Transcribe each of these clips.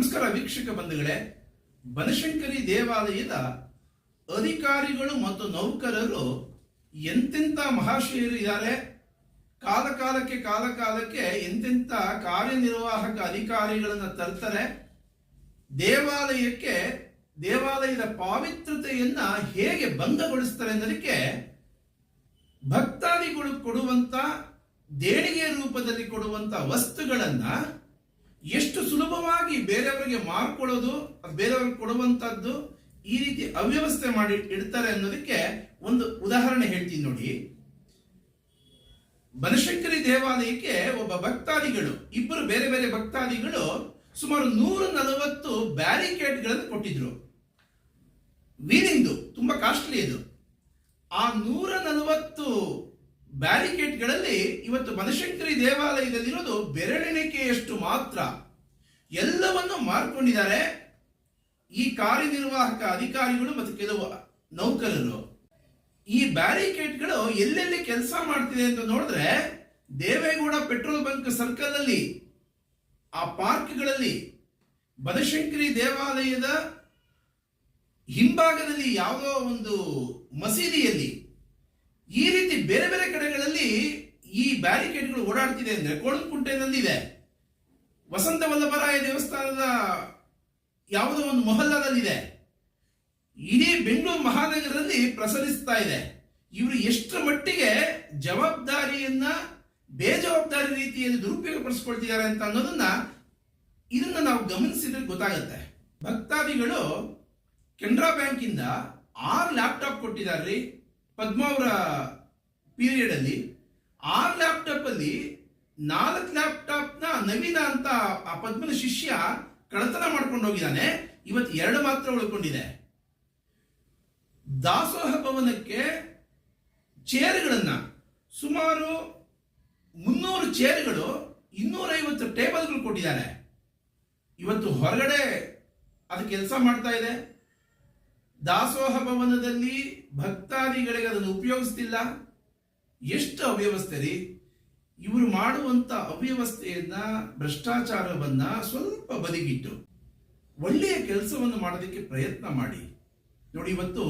ನಮಸ್ಕಾರ ವೀಕ್ಷಕ ಬಂಧುಗಳೇ, ಬನಶಂಕರಿ ದೇವಾಲಯದ ಅಧಿಕಾರಿಗಳು ಮತ್ತು ನೌಕರರು ಎಂತೆಂಥ ಮಹಾಶಯರು ಇದ್ದಾರೆ? ಕಾಲ ಕಾಲಕ್ಕೆ ಕಾಲ ಎಂತೆಂಥ ಕಾರ್ಯನಿರ್ವಾಹಕ ಅಧಿಕಾರಿಗಳನ್ನು ತರ್ತಾರೆ? ದೇವಾಲಯಕ್ಕೆ, ದೇವಾಲಯದ ಪಾವಿತ್ರತೆಯನ್ನ ಹೇಗೆ ಭಂಗಗೊಳಿಸ್ತಾರೆ ಅನ್ನೋದಕ್ಕೆ ಭಕ್ತಾದಿಗಳು ಕೊಡುವಂತ ದೇಣಿಗೆ ರೂಪದಲ್ಲಿ ಕೊಡುವಂತ ವಸ್ತುಗಳನ್ನ ಎಷ್ಟು ಸುಲಭವಾಗಿ ಬೇರೆಯವರಿಗೆ ಮಾರ್ಕೊಳ್ಳೋದು ಬೇರೆಯವ್ರಿಗೆ ಕೊಡುವಂತದ್ದು ಈ ರೀತಿ ಅವ್ಯವಸ್ಥೆ ಮಾಡಿ ಇಡ್ತಾರೆ ಅನ್ನೋದಕ್ಕೆ ಒಂದು ಉದಾಹರಣೆ ಹೇಳ್ತೀನಿ ನೋಡಿ. ಬನಶಂಕರಿ ದೇವಾಲಯಕ್ಕೆ ಒಬ್ಬ ಭಕ್ತಾದಿಗಳು, ಇಬ್ಬರು ಬೇರೆ ಬೇರೆ ಭಕ್ತಾದಿಗಳು ಸುಮಾರು ನೂರ ನಲವತ್ತು ಬ್ಯಾರಿಕೇಡ್ಗಳನ್ನು ಕೊಟ್ಟಿದ್ರು. ವೀರಿಂದು ತುಂಬಾ ಕಾಸ್ಟ್ಲಿ ಇದು ಆ ನೂರ ನಲವತ್ತು ಬ್ಯಾರಿಕೇಡ್ಗಳಲ್ಲಿ ಇವತ್ತು ಬನಶಂಕರಿ ದೇವಾಲಯದಲ್ಲಿರೋದು ಬೆರಳೆಣಿಕೆಯಷ್ಟು ಮಾತ್ರ. ಎಲ್ಲವನ್ನು ಮಾರ್ಕೊಂಡಿದ್ದಾರೆ. ಈ ಕಾರ್ಯನಿರ್ವಾಹಕ ಅಧಿಕಾರಿಗಳು ಮತ್ತು ಕೆಲವು ನೌಕರರು. ಈ ಬ್ಯಾರಿಕೇಡ್ಗಳು ಎಲ್ಲೆಲ್ಲಿ ಕೆಲಸ ಮಾಡ್ತಿದೆ ಅಂತ ನೋಡಿದ್ರೆ ದೇವೇಗೌಡ ಪೆಟ್ರೋಲ್ ಬಂಕ್ ಸರ್ಕಲ್ ಅಲ್ಲಿ ಆ ಪಾರ್ಕ್ಗಳಲ್ಲಿ, ಬನಶಂಕರಿ ದೇವಾಲಯದ ಹಿಂಭಾಗದಲ್ಲಿ ಯಾವುದೋ ಒಂದು ಮಸೀದಿಯಲ್ಲಿ ಈ ರೀತಿ ಬೇರೆ ಬೇರೆ ಕಡೆಗಳಲ್ಲಿ ಈ ಬ್ಯಾರಿಕೇಡ್ಗಳು ಓಡಾಡ್ತಿದೆ ಅಂದ್ರೆ ಕೋಣಂಕುಂಟೆನಲ್ಲಿದೆ ವಸಂತ ವಲ್ಲಭರಾಯ ದೇವಸ್ಥಾನದ ಯಾವುದೋ ಒಂದು ಮೊಹಲ್ಲಾದಲ್ಲಿದೆ. ಇಡೀ ಬೆಂಗಳೂರು ಮಹಾನಗರದಲ್ಲಿ ಪ್ರಸರಿಸ್ತಾ ಇದೆ. ಇವರು ಎಷ್ಟರ ಮಟ್ಟಿಗೆ ಜವಾಬ್ದಾರಿಯನ್ನ, ಬೇಜವಾಬ್ದಾರಿ ರೀತಿಯಲ್ಲಿ ದುರುಪಯೋಗ ಪಡಿಸ್ಕೊಳ್ತಿದ್ದಾರೆ ಅಂತ ಅನ್ನೋದನ್ನ ಇದನ್ನ ನಾವು ಗಮನಿಸಿದ್ರೆ ಗೊತ್ತಾಗುತ್ತೆ. ಭಕ್ತಾದಿಗಳು ಕೆನರಾ ಬ್ಯಾಂಕಿಂದ ಆರು ಲ್ಯಾಪ್ಟಾಪ್ ಕೊಟ್ಟಿದ್ದಾರೆ ಪದ್ಮಾವರ ಪೀರಿಯಡ್ ಅಲ್ಲಿ ಆ ಲ್ಯಾಪ್ಟಾಪ್ ಅಲ್ಲಿ ನಾಲ್ಕು ಲ್ಯಾಪ್ಟಾಪ್ನ ನವೀನ ಅಂತ ಆ ಪದ್ಮನ ಶಿಷ್ಯ ಕಳತನ ಮಾಡ್ಕೊಂಡು ಹೋಗಿದ್ದಾನೆ. ಇವತ್ತು ಎರಡು ಮಾತ್ರ ಉಳ್ಕೊಂಡಿದೆ. ದಾಸೋಹ ಭವನಕ್ಕೆ ಚೇರ್ಗಳನ್ನು ಸುಮಾರು ಮುನ್ನೂರು ಚೇರ್ಗಳು ಇನ್ನೂರೈವತ್ತು ಟೇಬಲ್ಗಳು ಕೊಟ್ಟಿದ್ದಾರೆ. ಇವತ್ತು ಹೊರಗಡೆ ಅದು ಕೆಲಸ ಮಾಡ್ತಾ ಇದೆ. ದಾಸೋಹ ಭವನದಲ್ಲಿ ಭಕ್ತಾದಿಗಳಿಗೆ ಅದನ್ನು ಉಪಯೋಗಿಸ್ತಿಲ್ಲ. ಎಷ್ಟು ಅವ್ಯವಸ್ಥೆ ರೀ? ಇವರು ಮಾಡುವಂತ ಅವ್ಯವಸ್ಥೆಯನ್ನ, ಭ್ರಷ್ಟಾಚಾರವನ್ನ ಸ್ವಲ್ಪ ಬದಿಗಿಟ್ಟು ಒಳ್ಳೆಯ ಕೆಲಸವನ್ನು ಮಾಡೋದಕ್ಕೆ ಪ್ರಯತ್ನ ಮಾಡಿ. ನೋಡಿ, ಇವತ್ತು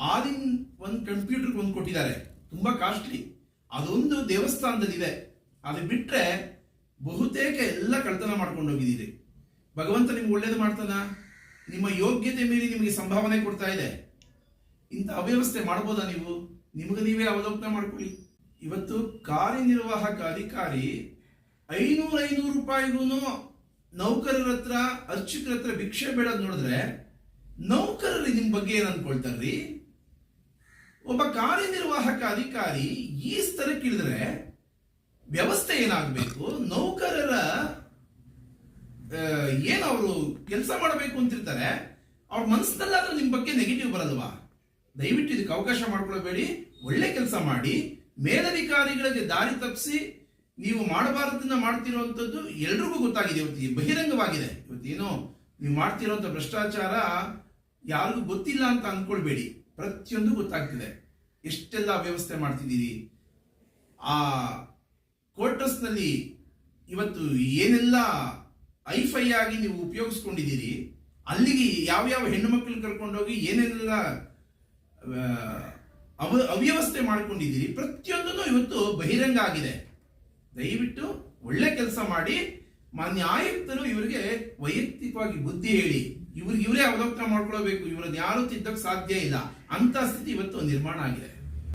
ಆದಿನ್ ಒಂದು ಕಂಪ್ಯೂಟರ್ ಒಂದು ಕೊಟ್ಟಿದ್ದಾರೆ. ತುಂಬಾ ಕಾಸ್ಟ್ಲಿ. ಅದೊಂದು ದೇವಸ್ಥಾನದಲ್ಲಿದೆ. ಅದು ಬಿಟ್ರೆ ಬಹುತೇಕ ಎಲ್ಲ ಕಳ್ತನ ಮಾಡ್ಕೊಂಡು ಹೋಗಿದ್ದೀರಿ. ಭಗವಂತ ನಿಮ್ಗೆ ಒಳ್ಳೇದು ಮಾಡ್ತಾನ? ನಿಮ್ಮ ಯೋಗ್ಯತೆ ಮೀರಿ ನಿಮಗೆ ಸಂಭಾವನೆ ಕೊಡ್ತಾ ಇದೆ. ಇಂಥ ಅವ್ಯವಸ್ಥೆ ಮಾಡ್ಬೋದಾ ನೀವು? ನಿಮಗೆ ನೀವೇ ಅವಲೋಕನ ಮಾಡ್ಕೊಳ್ಳಿ. ಇವತ್ತು ಕಾರ್ಯನಿರ್ವಾಹಕ ಅಧಿಕಾರಿ ಐನೂರ ಐನೂರು ರೂಪಾಯಿಗೂ ನೌಕರರ ಹತ್ರ, ಅರ್ಚಕರ ಹತ್ರ ಭಿಕ್ಷೆ ಬೇಡದ್ ನೋಡಿದ್ರೆ ನೌಕರರು ನಿಮ್ಮ ಬಗ್ಗೆ ಏನು ಅನ್ಕೊಳ್ತಾರ್ರಿ? ಒಬ್ಬ ಕಾರ್ಯನಿರ್ವಾಹಕ ಅಧಿಕಾರಿ ಈ ಸ್ತರಕ್ಕಿಳಿದ್ರೆ ವ್ಯವಸ್ಥೆ ಏನಾಗಬೇಕು? ನೌಕರರ ಕೆಲಸ ಮಾಡಬೇಕು ಅಂತಿರ್ತಾರೆ, ಅವ್ರ ಮನಸ್ಸಿನಲ್ಲಾದ್ರೂ ನಿಮ್ಮ ಬಗ್ಗೆ ನೆಗೆಟಿವ್ ಬರಲ್ವಾ? ದಯವಿಟ್ಟು ಇದಕ್ಕೆ ಅವಕಾಶ ಮಾಡ್ಕೊಳ್ಬೇಡಿ, ಒಳ್ಳೆ ಕೆಲಸ ಮಾಡಿ, ಮೇಲಧಿಕಾರಿಗಳಿಗೆ ದಾರಿ ತಪ್ಪಿಸಿ, ನೀವು ಮಾಡಬಾರದನ್ನ ಮಾಡ್ತಿರುವಂಥದ್ದು ಎಲ್ರಿಗೂ ಗೊತ್ತಾಗಿದೆ ಇವತ್ತು ಬಹಿರಂಗವಾಗಿದೆ. ಇವತ್ತೇನೋ ನೀವು ಮಾಡ್ತಿರೋಂಥ ಭ್ರಷ್ಟಾಚಾರ ಯಾರಿಗೂ ಗೊತ್ತಿಲ್ಲ ಅಂತ ಅಂದ್ಕೊಳ್ಬೇಡಿ ಪ್ರತಿಯೊಂದು ಗೊತ್ತಾಗ್ತಿದೆ. ಎಷ್ಟೆಲ್ಲ ವ್ಯವಸ್ಥೆ ಮಾಡ್ತಿದ್ದೀರಿ? ಆ ಕ್ವಾರ್ಟರ್ಸ್ನಲ್ಲಿ ಇವತ್ತು ಏನೆಲ್ಲ ಐಫೈ ಆಗಿ ನೀವು ಉಪಯೋಗಿಸ್ಕೊಂಡಿದ್ದೀರಿ, ಅಲ್ಲಿಗೆ ಯಾವ್ಯಾವ ಹೆಣ್ಣು ಮಕ್ಕಳು ಕರ್ಕೊಂಡೋಗಿ ಏನೆಲ್ಲ ಅವ, ಅವ್ಯವಸ್ಥೆ ಮಾಡ್ಕೊಂಡಿದ್ದೀರಿ, ಪ್ರತಿಯೊಂದನ್ನು ಇವತ್ತು ಬಹಿರಂಗ ಆಗಿದೆ. ದಯವಿಟ್ಟು ಒಳ್ಳೆ ಕೆಲಸ ಮಾಡಿ, ಮಾನ್ಯ ಆಯುಕ್ತರು ಇವರಿಗೆ ವೈಯಕ್ತಿಕವಾಗಿ ಬುದ್ಧಿ ಹೇಳಿ, ಇವ್ರಿಗೆ ಇವರೇ ಅವಲೋಕನ ಮಾಡ್ಕೊಳ್ಬೇಕು, ಇವ್ರನ್ನ ಯಾರು ತಿದ್ದಕ್ಕೆ ಸಾಧ್ಯ ಇಲ್ಲ, ಅಂತ ಸ್ಥಿತಿ ಇವತ್ತು ನಿರ್ಮಾಣ ಆಗಿದೆ.